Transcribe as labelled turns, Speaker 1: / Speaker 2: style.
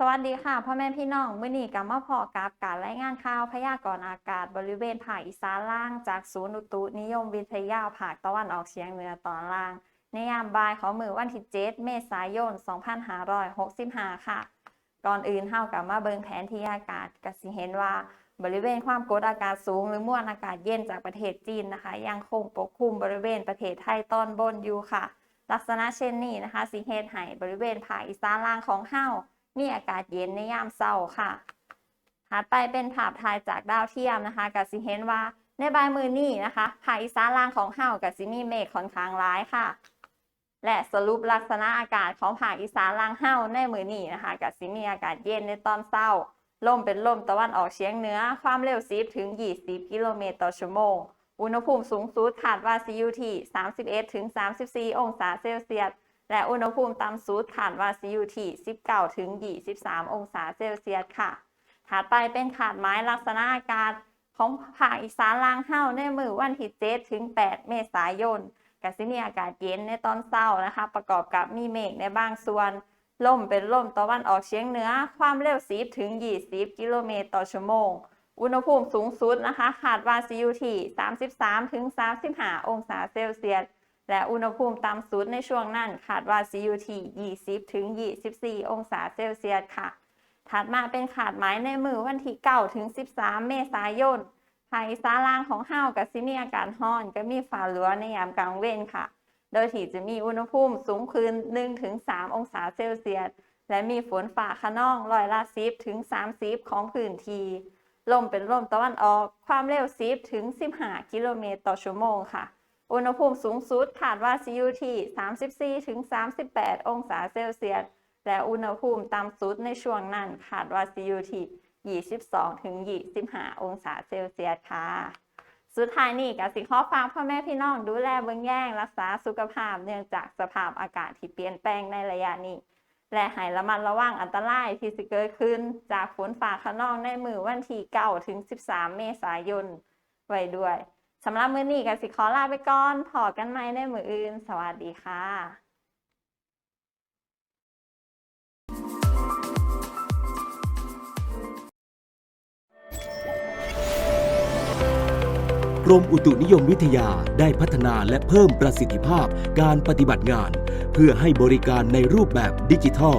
Speaker 1: สวัสดีค่ะพ่อแม่พี่น้องมื้อนี้กลับมาพอกับการรายงานข่าวพยากรณ์อากาศบริเวณภาคอีสานล่างจากศูนย์อุตุนิยมวิทยาภาคตะวันออกเฉียงเหนือตอนล่าง ในยามบ่ายของมือวันที่ 7 เมษายน 2565 ค่ะ ก่อนอื่นเฮากลับมาเบิ่งแผนที่อากาศก็สิเห็นว่าบริเวณความกดอากาศสูงหรือมวลอากาศเย็นจากประเทศจีนนะคะยังคงปกคลุมบริเวณประเทศไทยตอนบนอยู่ค่ะ ลักษณะเช่นนี้นะคะสิเฮ็ดให้บริเวณภาคอีสานล่างของเฮา มีอากาศเย็นในยามเช้าค่ะถัดไปเป็นภาพถ่ายจากดาวเทียมนะคะก็สิเห็นว่าในบ่ายมือนี้นะคะภาคอีสานล่างของเฮาก็สิมีเมฆค่อนข้างร้ายค่ะ และสรุปลักษณะอากาศของภาคอีสานล่างเฮาในมือนี้นะคะก็สิมีอากาศเย็นในตอนเช้าลมเป็นลมตะวันออกเฉียงเหนือ ความเร็ว10ถึง 20 กิโลเมตรต่อชั่วโมง อุณหภูมิสูงสุดคาดว่าสิอยู่ที่ 31ถึง34 องศาเซลเซียส และอุณหภูมิต่ำสุดคาดว่าสิอยู่ที่19ถึง23 องศาเซลเซียสค่ะ ถัดไปเป็นขาดไม้ลักษณะอากาศของภาคอีสานล่างเฮ้าในมือวันที่7ถึง 8 เมษายนก็สิมีอากาศเย็นในตอนเช้านะคะ ประกอบกับมีเมฆในบางส่วน ลมเป็นลมตะวันออกเฉียงเหนือ ความเร็ว 10 ถึง 20 กิโลเมตรต่อชั่วโมง อุณหภูมิสูงสุดนะคะคาดว่าสิอยู่ที่ 33 ถึง 35 องศาเซลเซียส และอุณหภูมิต่ำสุดในช่วงนั้นคาดว่าสิอยู่ที่ 20 ถึง 24 องศาเซลเซียสค่ะ ถัดมาเป็นขาดหมายในมือวันที่ 9 ถึง 13 เมษายนภาคอีสาล่างของเฮากับสิมีอากาศร้อนก็มีฟ้าหลัวในยามกลางเว้นค่ะ โดยที่จะมีอุณหภูมิสูงขึ้น 1-3 องศาเซลเซียส และมีฝนฝ่าขนองร้อยละ 10 ถึง 30 ของพื้นที่ ลมเป็นลมตะวันออก ความเร็ว 10 ถึง 15 กิโลเมตรต่อชั่วโมงค่ะ อุณหภูมิสูงสุดคาดว่าสิอยู่ที่ 34ถึง38 องศาเซลเซียส และอุณหภูมิต่ำสุดในช่วงนั้นคาดว่าสิอยู่ที่ 22ถึง25 องศาเซลเซียสค่ะ สุดท้ายนี่ก็สิข้อฝากพ่อแม่พี่น้องดูแลเบื้องแย่งรักษาสุขภาพเนื่องจากสภาพอากาศที่เปลี่ยนแปลงในระยะนี้ และให้ระมัดระวังอันตรายที่สิเกิดขึ้น จากฝนฟ้าขนองในมือวันที่9ถึง 13 เมษายน ไว้ด้วย สำหรับมื้อนี้ก็สิขอลาไปก่อนพอกันใหมในมืออื่น สวัสดีค่ะ
Speaker 2: กรมอุตุนิยมวิทยาได้พัฒนาและเพิ่มประสิทธิภาพการปฏิบัติงาน เพื่อให้บริการในรูปแบบดิจิทัล